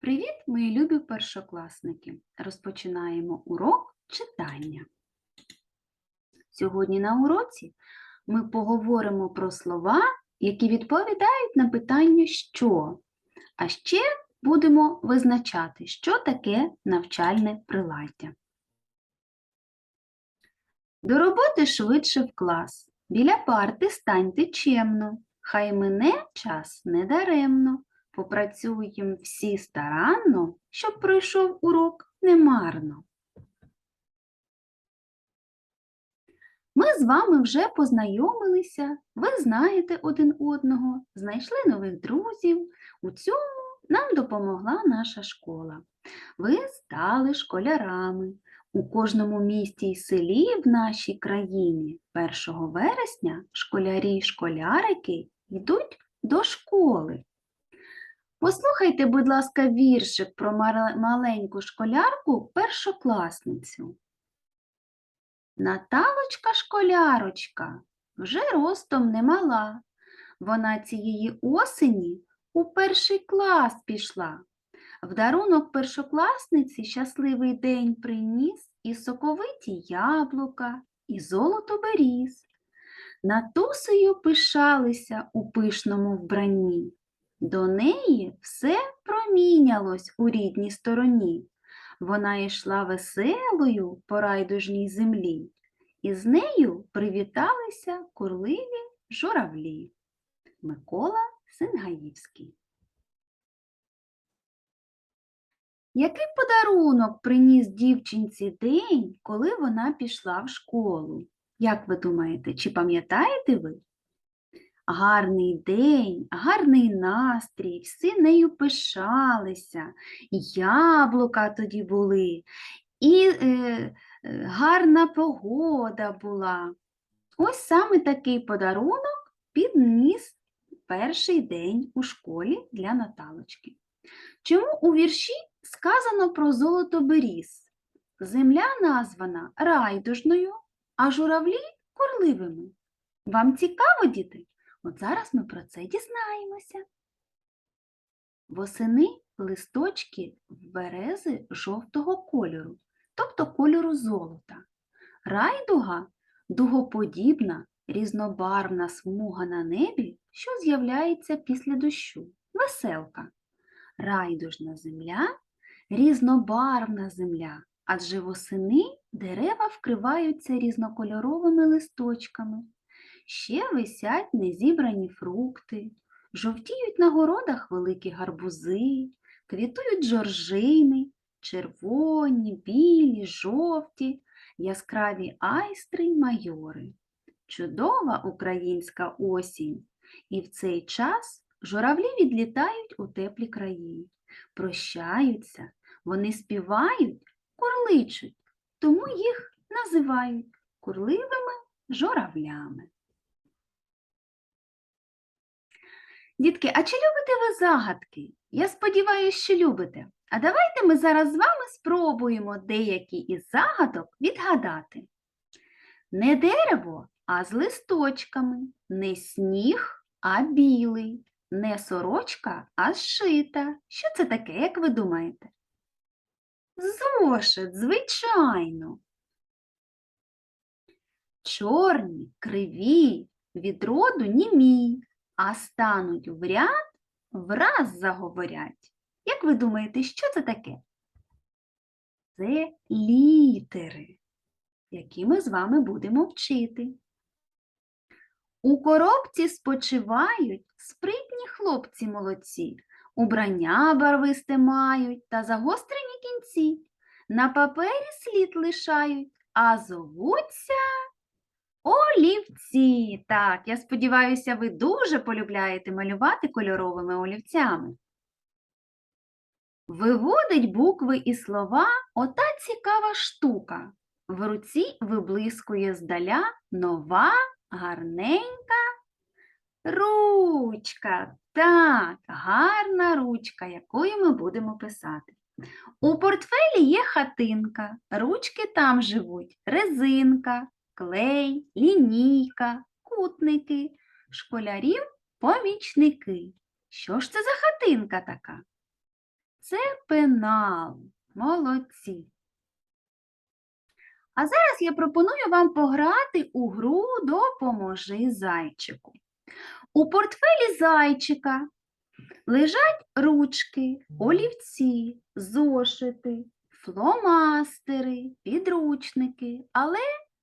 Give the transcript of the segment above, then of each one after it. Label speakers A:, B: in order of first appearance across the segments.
A: Привіт, мої любі першокласники! Розпочинаємо урок читання. Сьогодні на уроці ми поговоримо про слова, які відповідають на питання що. А ще будемо визначати, що таке навчальне приладдя. До роботи швидше в клас. Біля парти станьте чемно, хай мине час недаремно. Попрацюємо всі старанно, щоб пройшов урок немарно. Ми з вами вже познайомилися, ви знаєте один одного, знайшли нових друзів. У цьому нам допомогла наша школа. Ви стали школярами. У кожному місті й селі в нашій країні 1 вересня школярі й школярики йдуть до школи. Послухайте, будь ласка, віршик про маленьку школярку першокласницю. Наталочка школярочка вже ростом немала. Вона цієї осені у перший клас пішла. В дарунок першокласниці щасливий день приніс і соковиті яблука, і золото беріз. Натусею пишалися у пишному вбранні. До неї все промінялось у рідній стороні. Вона йшла веселою по райдужній землі, і з нею привіталися курливі журавлі. Микола Сингаївський. Який подарунок приніс дівчинці день, коли вона пішла в школу? Як ви думаєте, чи пам'ятаєте ви? Гарний день, гарний настрій, всі нею пишалися, яблука тоді були, і е, е, гарна погода була. Ось саме такий подарунок підніс перший день у школі для Наталочки. Чому у вірші сказано про золото беріз? Земля названа райдужною, а журавлі курливими. Вам цікаво, діти? От зараз ми про це дізнаємося. Восени листочки берези жовтого кольору, тобто кольору золота. Райдуга дугоподібна, різнобарвна смуга на небі, що з'являється після дощу. Веселка. Райдужна земля різнобарвна земля, адже восени дерева вкриваються різнокольоровими листочками. Ще висять незібрані фрукти, жовтіють на городах великі гарбузи, квітують жоржини, червоні, білі, жовті, яскраві айстри й майори. Чудова українська осінь, і в цей час журавлі відлітають у теплі краї, прощаються, вони співають, курличуть, тому їх називають курливими журавлями. Дітки, а чи любите ви загадки? Я сподіваюся, що любите. А давайте ми зараз з вами спробуємо деякі із загадок відгадати. Не дерево, а з листочками, не сніг, а білий, не сорочка, а зшита. Що це таке, як ви думаєте? Зошит, звичайно. Чорні, криві, від роду німі, а стануть в ряд, враз заговорять. Як ви думаєте, що це таке? Це літери, які ми з вами будемо вчити. У коробці спочивають спритні хлопці молодці, убрання барвисте мають та загострені кінці. На папері слід лишають, а зовуться олівці. Так, я сподіваюся, ви дуже полюбляєте малювати кольоровими олівцями. Виводить букви і слова ота цікава штука. В руці виблискує здаля нова, гарненька ручка. Так, гарна ручка, якою ми будемо писати. У портфелі є хатинка, ручки там живуть, резинка, клей, лінійка, кутники, школярів помічники. Що ж це за хатинка така? це пенал. Молодці. А зараз я пропоную вам пограти у гру Допоможи зайчику. У портфелі зайчика лежать ручки, олівці, зошити, фломастери, підручники, але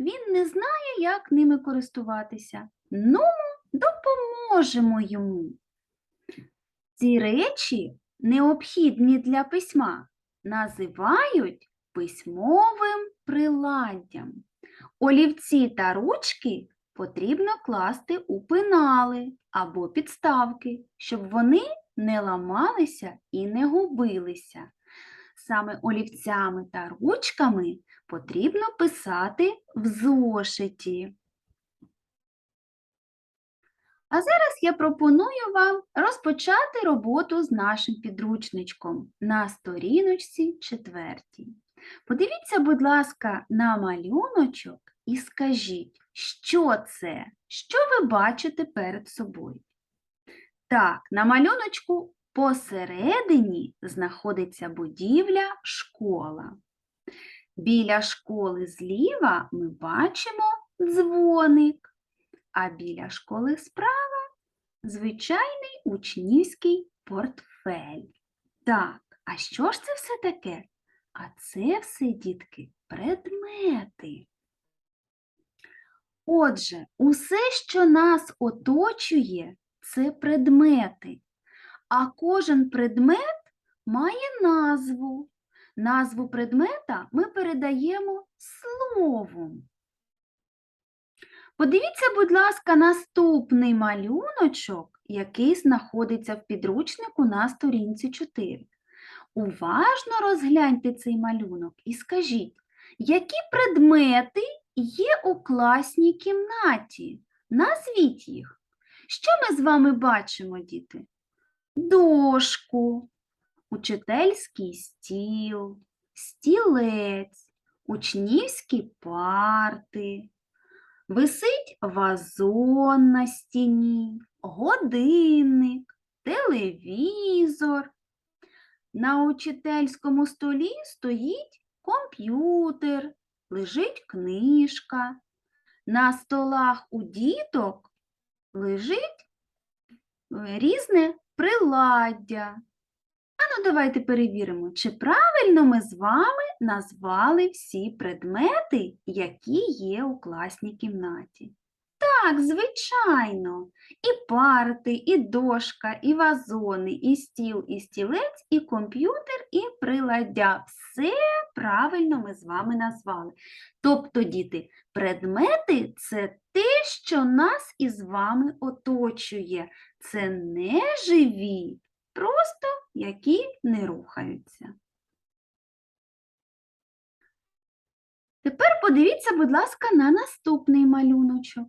A: він не знає, як ними користуватися. Ну, допоможемо йому. Ці речі, необхідні для письма, називають письмовим приладдям. Олівці та ручки потрібно класти у пенали або підставки, щоб вони не ламалися і не губилися. Саме олівцями та ручками потрібно писати в зошиті. А зараз я пропоную вам розпочати роботу з нашим підручничком на сторіночці четвертій. Подивіться, будь ласка, на малюночок і скажіть, що це? Що ви бачите перед собою? Так, на малюночку посередині знаходиться будівля школа. Біля школи зліва ми бачимо дзвоник, а біля школи справа звичайний учнівський портфель. Так, а що ж це все таке? А це все, дітки, предмети. Отже, усе, що нас оточує, це предмети, а кожен предмет має назву. Назву предмета ми передаємо словом. Подивіться, будь ласка, наступний малюночок, який знаходиться в підручнику на сторінці 4. Уважно розгляньте цей малюнок і скажіть, які предмети є у класній кімнаті? Назвіть їх. Що ми з вами бачимо, діти? Дошку, учительський стіл, стілець, учнівські парти. Висить вазон на стіні, годинник, телевізор. На учительському столі стоїть комп'ютер, лежить книжка. На столах у діток лежить е, різне приладдя. А ну давайте перевіримо, чи правильно ми з вами назвали всі предмети, які є у класній кімнаті. Так, звичайно, і парти, і дошка, і вазони, і стіл, і стілець, і комп'ютер, і приладдя. Все правильно ми з вами назвали. Тобто, діти, предмети це те, що нас із вами оточує. Це не живі, просто які не рухаються. Тепер подивіться, будь ласка, на наступний малюночок.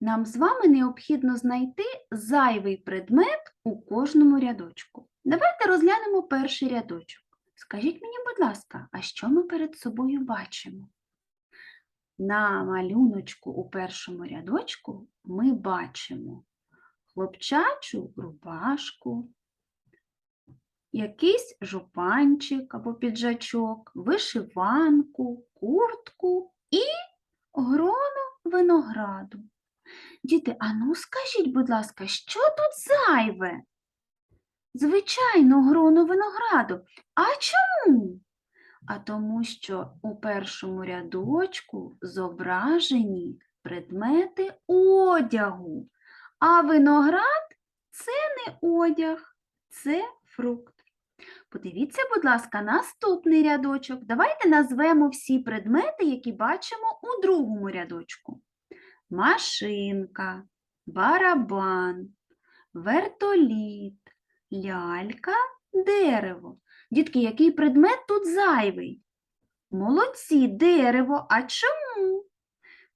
A: Нам з вами необхідно знайти зайвий предмет у кожному рядочку. Давайте розглянемо перший рядочок. Скажіть мені, будь ласка, а що ми перед собою бачимо? На малюночку у першому рядочку ми бачимо хлопчачу рубашку, якийсь жупанчик або піджачок, вишиванку, куртку і гроно винограду. Діти, а ну скажіть, будь ласка, що тут зайве? Звичайно, гроно винограду. А чому? А тому, що у першому рядочку зображені предмети одягу, а виноград це не одяг, це фрукт. Подивіться, будь ласка, наступний рядочок. Давайте назвемо всі предмети, які бачимо у другому рядочку. Машинка, барабан, вертоліт, лялька, дерево. Дітки, який предмет тут зайвий? Молодці, дерево. А чому?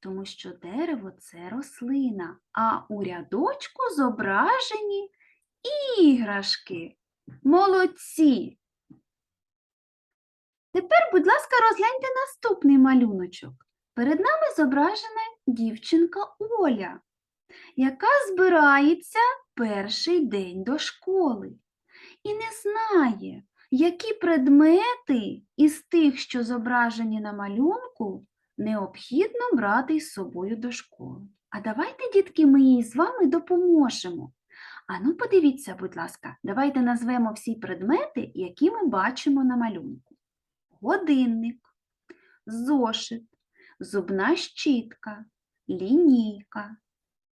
A: Тому що дерево це рослина, а у рядочку зображені іграшки. Молодці. Тепер, будь ласка, розгляньте наступний малюночок. Перед нами зображена дівчинка Оля, яка збирається перший день до школи і не знає, які предмети із тих, що зображені на малюнку, необхідно брати із собою до школи? А давайте, дітки, ми їй з вами допоможемо. А ну, подивіться, будь ласка, давайте назвемо всі предмети, які ми бачимо на малюнку. Годинник, зошит, зубна щітка, лінійка,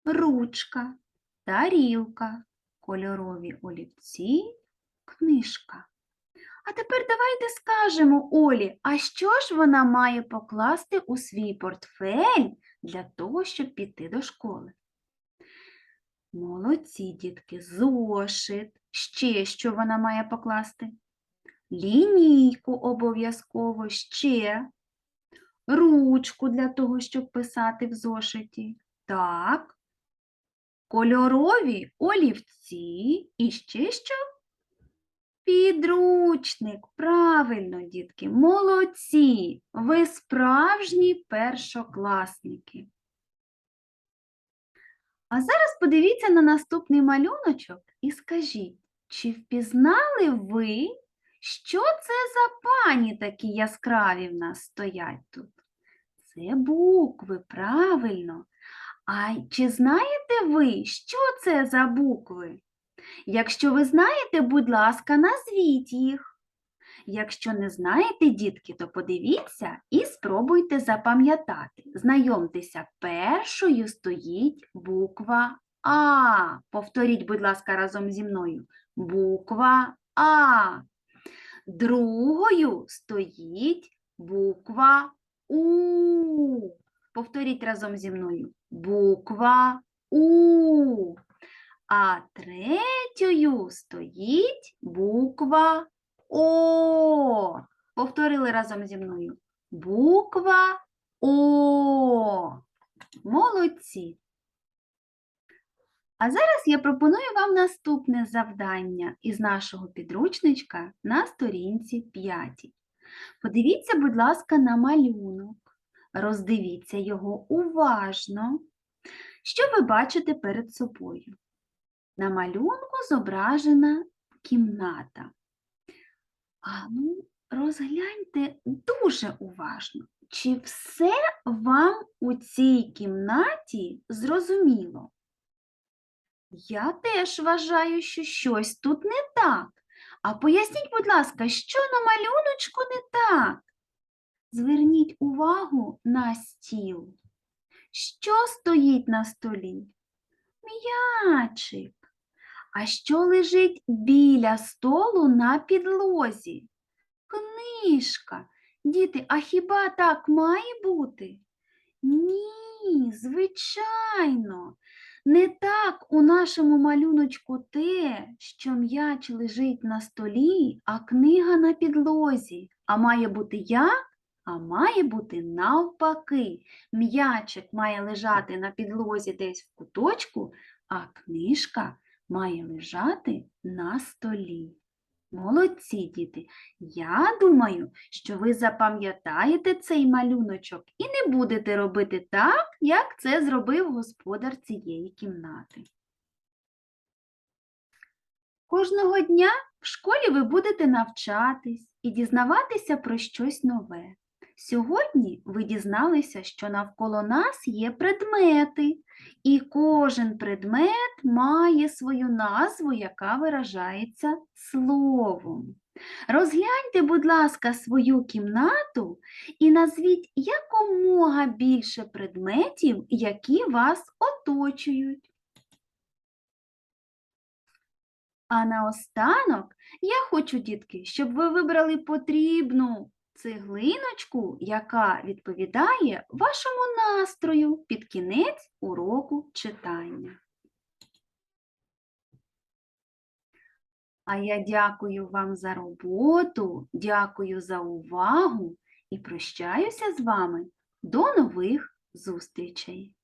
A: ручка, тарілка, кольорові олівці, книжка. А тепер давайте скажемо Олі, а що ж вона має покласти у свій портфель для того, щоб піти до школи? Молодці, дітки, зошит. Ще що вона має покласти? Лінійку обов'язково ще. Ручку для того, щоб писати в зошиті. Так. Кольорові олівці і ще що? Підручник. Правильно, дітки, молодці. Ви справжні першокласники. А зараз подивіться на наступний малюночок і скажіть, чи впізнали ви, що це за пані такі яскраві в нас стоять тут? Це букви, правильно. А чи знаєте ви, що це за букви? Якщо ви знаєте, будь ласка, назвіть їх. Якщо не знаєте, дітки, то подивіться і спробуйте запам'ятати. Знайомтеся, першою стоїть буква А. Повторіть, будь ласка, разом зі мною. Буква А. Другою стоїть буква У. Повторіть разом зі мною. Буква У. А третьою стоїть буква О. Повторили разом зі мною. Буква О. Молодці. А зараз я пропоную вам наступне завдання із нашого підручничка на сторінці 5. Подивіться, будь ласка, на малюнок. Роздивіться його уважно. Що ви бачите перед собою? На малюнку зображена кімната. А ну, розгляньте дуже уважно, чи все вам у цій кімнаті зрозуміло? Я теж вважаю, що щось тут не так. А поясніть, будь ласка, що на малюночку не так? Зверніть увагу на стіл. Що стоїть на столі? М'ячик. А що лежить біля столу на підлозі? Книжка. Діти, а хіба так має бути? Ні, звичайно. Не так у нашому малюночку те, що м'яч лежить на столі, а книга на підлозі. А має бути як? А має бути навпаки. М'ячик має лежати на підлозі десь в куточку, а книжка має лежати на столі. Молодці, діти. Я думаю, що ви запам'ятаєте цей малюночок і не будете робити так, як це зробив господар цієї кімнати. Кожного дня в школі ви будете навчатись і дізнаватися про щось нове. Сьогодні ви дізналися, що навколо нас є предмети, і кожен предмет має свою назву, яка виражається словом. Розгляньте, будь ласка, свою кімнату і назвіть якомога більше предметів, які вас оточують. А наостанок я хочу, дітки, щоб ви вибрали потрібну цеглиночку, яка відповідає вашому настрою під кінець уроку читання. А я дякую вам за роботу, дякую за увагу і прощаюся з вами. До нових зустрічей!